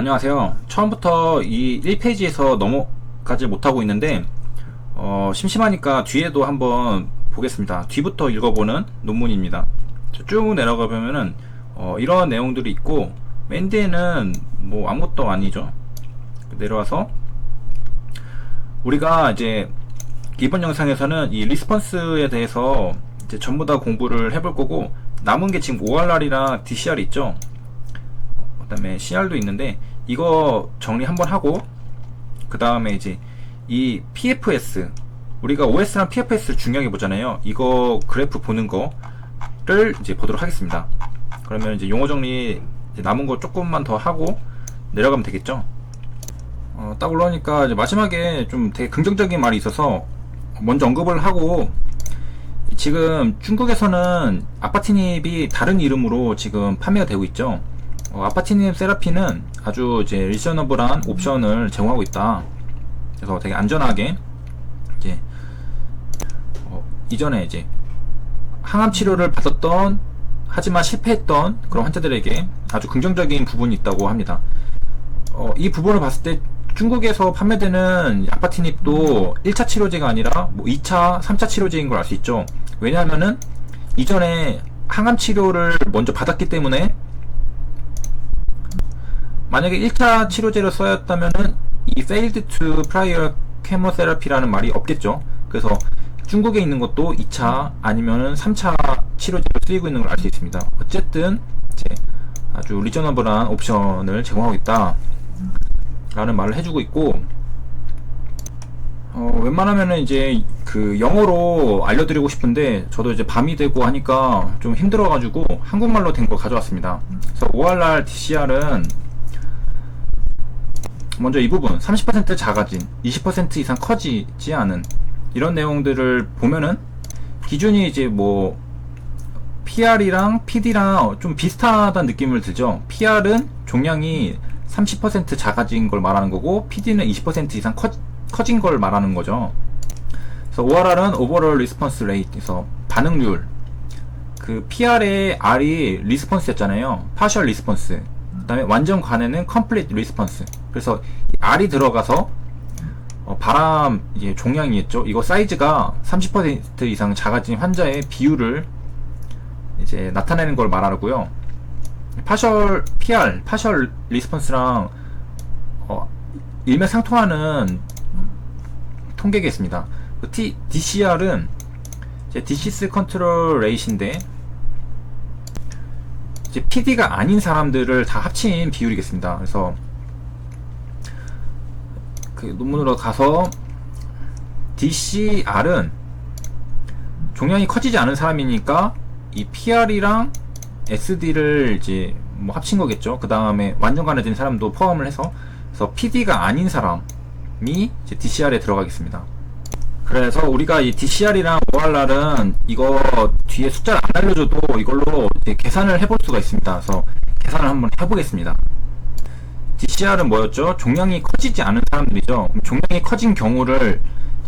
안녕하세요. 처음부터 이 1페이지에서 넘어가지 못하고 있는데, 어, 심심하니까 뒤에도 한번 보겠습니다. 뒤부터 읽어보는 논문입니다. 쭉 내려가 보면은, 어, 이런 내용들이 있고, 맨 뒤에는 뭐 아무것도 아니죠. 내려와서, 우리가 이제 이번 영상에서는 이 리스폰스에 대해서 이제 전부 다 공부를 해볼 거고, 남은 게 지금 ORR이랑 DCR 있죠? 그다음에 CR도 있는데 이거 정리 한번 하고 그 다음에 이제 이 PFS 우리가 OS랑 PFS 중요하게 보잖아요. 이거 그래프 보는 거를 이제 보도록 하겠습니다. 그러면 이제 용어 정리 이제 남은 거 조금만 더 하고 내려가면 되겠죠. 어, 딱 올라오니까 이제 마지막에 좀 되게 긍정적인 말이 있어서 먼저 언급을 하고 지금 중국에서는 아파티닙이 다른 이름으로 지금 판매가 되고 있죠. 어, 아파티님 세라피는 아주 이제 리셔너블한 옵션을 제공하고 있다. 그래서 되게 안전하게 이제 어, 이전에 이제 항암 치료를 받았던 하지만 실패했던 그런 환자들에게 아주 긍정적인 부분이 있다고 합니다. 어, 이 부분을 봤을 때 중국에서 판매되는 아파티닙도 1차 치료제가 아니라 뭐 2차, 3차 치료제인 걸 알 수 있죠. 왜냐하면은 이전에 항암 치료를 먼저 받았기 때문에 만약에 1차 치료제를 써였다면은 이 failed to prior chemotherapy라는 말이 없겠죠. 그래서 중국에 있는 것도 2차 아니면은 3차 치료제로 쓰이고 있는 걸 알 수 있습니다. 어쨌든 이제 아주 리저너블한 옵션을 제공하고 있다. 라는 말을 해주고 있고 어, 웬만하면은 이제 그 영어로 알려드리고 싶은데 저도 이제 밤이 되고 하니까 좀 힘들어가지고 한국말로 된 거 가져왔습니다. 그래서 ORR, DCR은 먼저 이 부분 30% 작아진 20% 이상 커지지 않은 이런 내용들을 보면은 기준이 이제 뭐 PR이랑 PD랑 좀 비슷하다는 느낌을 들죠. PR은 종량이 30% 작아진 걸 말하는 거고 PD는 20% 이상 커, 커진 걸 말하는 거죠. 그래서 ORR은 Overall Response Rate에서 반응률 그 PR의 R이 리스폰스였잖아요. Partial Response. 그 다음에 완전 관에는 Complete Response. 그래서 R이 들어가서 어, 바람 이제 종량이겠죠. 이거 사이즈가 30% 이상 작아진 환자의 비율을 이제 나타내는 걸 말하고요. 파셜 PR, 파셜 리스폰스랑 어, 일맥상통하는 통계가 있습니다. 그 T, DCR은 이제 디시스 컨트롤 레이트인데 이제 PD가 아닌 사람들을 다 합친 비율이겠습니다. 그래서 그 논문으로 가서 DCR은 종량이 커지지 않은 사람이니까 이 PR이랑 SD를 이제 뭐 합친 거겠죠. 그 다음에 완전 가해진 사람도 포함을 해서 그래서 PD가 아닌 사람이 DCR에 들어가겠습니다. 그래서 우리가 이 DCR이랑 ORR은 이거 뒤에 숫자를 안 알려줘도 이걸로 계산을 해볼 수가 있습니다. 그래서 계산을 한번 해보겠습니다. DCR은 뭐였죠? 종량이 커지지 않은 사람들이죠. 종량이 커진 경우를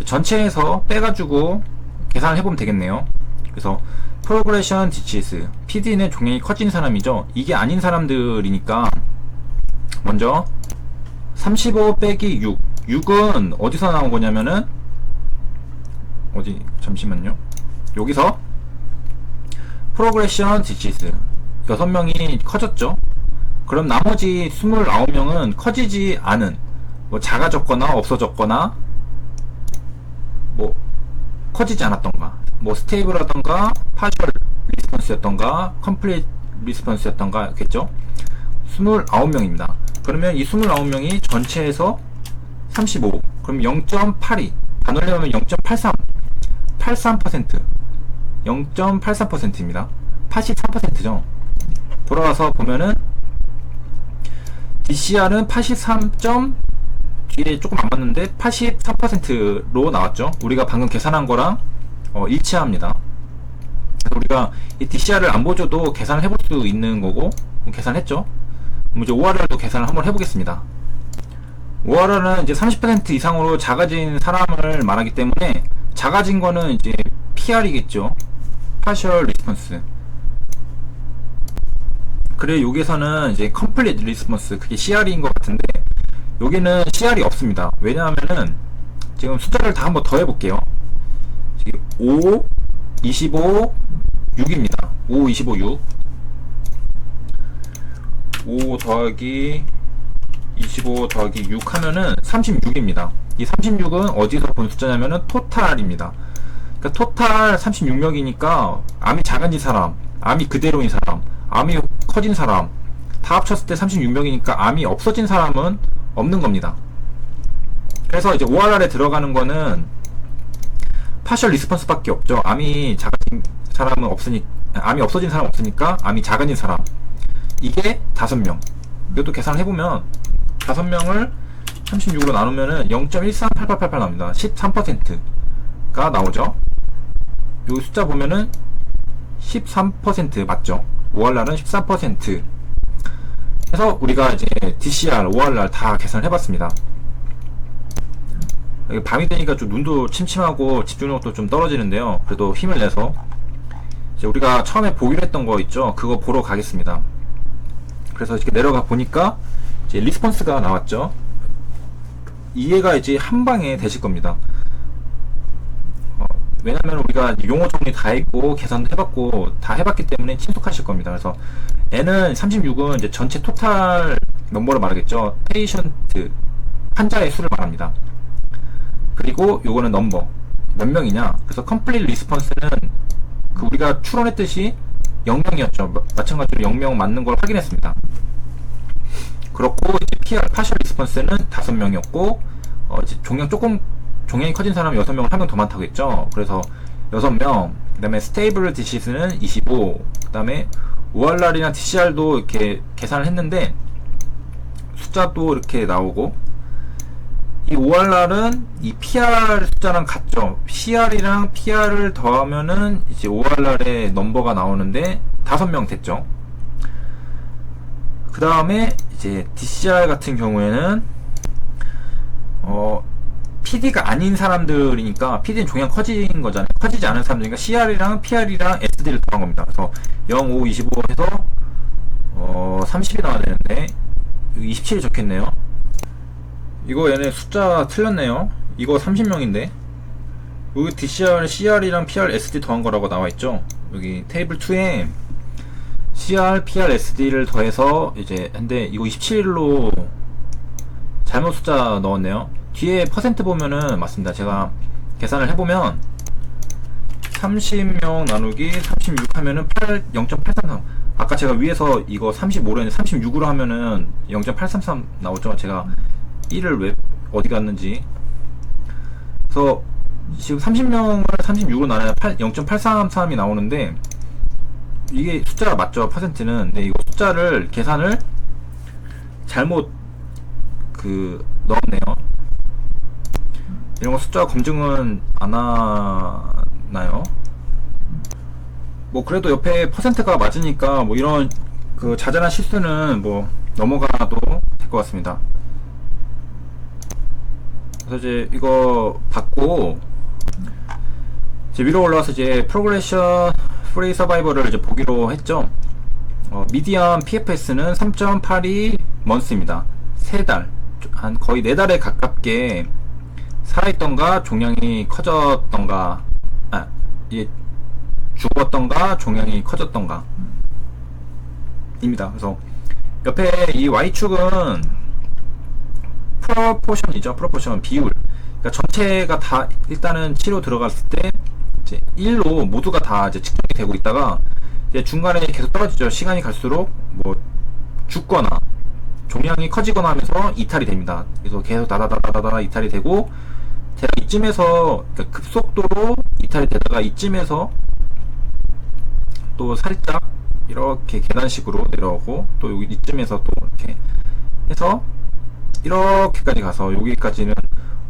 전체에서 빼가지고 계산을 해보면 되겠네요. 그래서 프로그레션 디치스 PD는 종양이 커진 사람이죠. 이게 아닌 사람들이니까 먼저 35 빼기 6 6은 어디서 나온 거냐면은 어디 잠시만요. 여기서 프로그레션 디치스 6명이 커졌죠. 그럼 나머지 29명은 커지지 않은 뭐 작아졌거나 없어졌거나 뭐 커지지 않았던가 뭐 스테이블하던가 파셜 리스폰스였던가 컴플릿 리스폰스였던가 겠죠 29명입니다 그러면 이 29명이 전체에서 35 그럼 0.82 반올려면 0.83 83% 0.83%입니다 83%죠 돌아가서 보면은 DCR은 83. 뒤에 조금 안 맞는데 83%로 나왔죠. 우리가 방금 계산한 거랑 어, 일치합니다. 그래서 우리가 이 DCR을 안 보줘도 계산을 해볼 수 있는 거고 계산했죠. 이제 ORR도 계산을 한번 해보겠습니다. ORR은 이제 30% 이상으로 작아진 사람을 말하기 때문에 작아진 거는 이제 PR이겠죠. Partial Response. 그래 여기서는 이제 complete response 그게 CR인 것 같은데 여기는 CR이 없습니다. 왜냐하면은 지금 숫자를 다 한번 더 해볼게요. 지금 5, 25, 6입니다. 5, 25, 6. 5 더하기 25 더하기 6 하면은 36입니다. 이 36은 어디서 본 숫자냐면은 토탈입니다. 그러니까 토탈 36명이니까 암이 작은 사람, 암이 그대로인 사람, 암이 커진 사람 다 합쳤을 때 36명이니까 암이 없어진 사람은 없는 겁니다. 그래서 이제 ORR에 들어가는 거는 파셜 리스폰스밖에 없죠. 암이 작아진 사람은 없으니 암이 없어진 사람 없으니까 암이 작아진 사람 이게 다섯 명. 이것도 계산을 해보면 다섯 명을 36으로 나누면은 0.138888 나옵니다. 13%가 나오죠. 요 숫자 보면은 13% 맞죠? ORR은 14% 해서 우리가 이제 DCR, ORR 다 계산을 해봤습니다. 밤이 되니까 좀 눈도 침침하고 집중력도 좀 떨어지는데요. 그래도 힘을 내서 우리가 처음에 보기로 했던 거 있죠? 그거 보러 가겠습니다. 그래서 이렇게 내려가 보니까 이제 리스폰스가 나왔죠. 이해가 이제 한 방에 되실 겁니다. 어, 왜냐면 우리가 용어 정리 다 했고 계산도 해봤고 다 해봤기 때문에 친숙하실 겁니다. 그래서 n은 36은 이제 전체 토탈 넘버를 말하겠죠. 페이션트 환자의 수를 말합니다. 그리고 요거는 넘버 몇 명이냐. 그래서 컴플릿 리스폰스는 그 우리가 추론했듯이 0명이었죠. 마찬가지로 0명 맞는 걸 확인했습니다. 그렇고 PR 파셜 리스폰스는 5명이었고 어 이제 종양 조금 종양이 커진 사람 6명을 한 명 더 많다고 했죠. 그래서 6명 그다음에 스테이블 디시스는 25 그다음에 ORR이나 TCR도 이렇게 계산을 했는데 숫자도 이렇게 나오고 이 ORR은 이 PR 숫자랑 같죠. CR이랑 PR을 더하면은 이제 ORR의 넘버가 나오는데 다섯 명 됐죠. 그 다음에 이제 DCR 같은 경우에는 어 PD가 아닌 사람들이니까 PD는 종양 커진 거잖아요. 커지지 않은 사람들이니까 CR이랑 PR이랑 SD를 더한 겁니다. 그래서 0, 5, 25 해서 어 30이 나와야 되는데 27이 적혔네요. 이거 얘네 숫자 틀렸네요. 이거 30명인데 여기 DCR, CR이랑 PR, SD 더한 거라고 나와 있죠. 여기 테이블 2에 CR, PR, SD를 더해서 이제 근데 이거 27로 잘못 숫자 넣었네요. 뒤에 퍼센트 보면은 맞습니다. 제가 계산을 해보면 30명 나누기 36 하면은 8, 0.833 아까 제가 위에서 이거 35로 했는데 36으로 하면은 0.833 나오죠. 제가 1을 왜 어디 갔는지 그래서 지금 30명을 36으로 나눠야 0.833이 나오는데 이게 숫자가 맞죠 퍼센트는. 근데 이거 숫자를 계산을 잘못 그 넣었네요. 이런 거 숫자 검증은 안 하나요? 뭐 그래도 옆에 퍼센트가 맞으니까 뭐 이런 그 자잘한 실수는 뭐 넘어가도 될 것 같습니다. 그래서 이제 이거 받고 이제 위로 올라와서 이제 프로그레션 프리 서바이벌을 이제 보기로 했죠. 어, 미디엄 PFS는 3.82 먼스입니다. 3달, 한 거의 4달에 가깝게 살아있던가 종양이 커졌던가, 아, 예, 죽었던가 종양이 커졌던가 입니다. 그래서 옆에 이 Y축은 프로포션이죠. 프로포션 비율. 그러니까 전체가 다 일단은 치료 들어갔을 때 이제 1로 모두가 다 이제 측정이 되고 있다가 이제 중간에 계속 떨어지죠. 시간이 갈수록 뭐 죽거나 종양이 커지거나 하면서 이탈이 됩니다. 그래서 계속 다다다다다다 이탈이 되고 제가 이쯤에서 그러니까 급속도로 이탈이 되다가 이쯤에서 또 살짝 이렇게 계단식으로 내려오고 또 여기 이쯤에서 또 이렇게 해서 이렇게까지 가서 여기까지는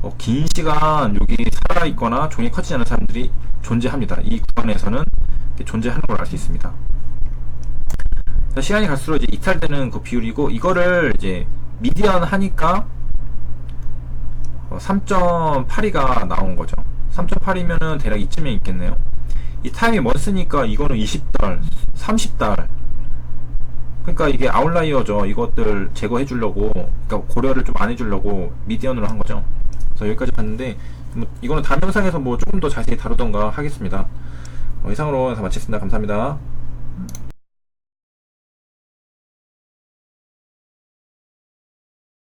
어, 긴 시간 여기 살아있거나 종이 커지지 않은 사람들이 존재합니다. 이 구간에서는 존재하는 걸 알 수 있습니다. 시간이 갈수록 이제 이탈되는 그 비율이고 이거를 이제 미디언 하니까 3.82가 나온 거죠. 3.8이면은 대략 이쯤에 있겠네요. 이 타임이 먼스니까 이거는 20달, 30달 그러니까 이게 아웃라이어죠. 이것들 제거해 주려고, 그러니까 고려를 좀 안 해 주려고 미디언으로 한 거죠. 그래서 여기까지 봤는데, 뭐 이거는 다음 영상에서 뭐 조금 더 자세히 다루던가 하겠습니다. 어, 이상으로 마치겠습니다. 감사합니다.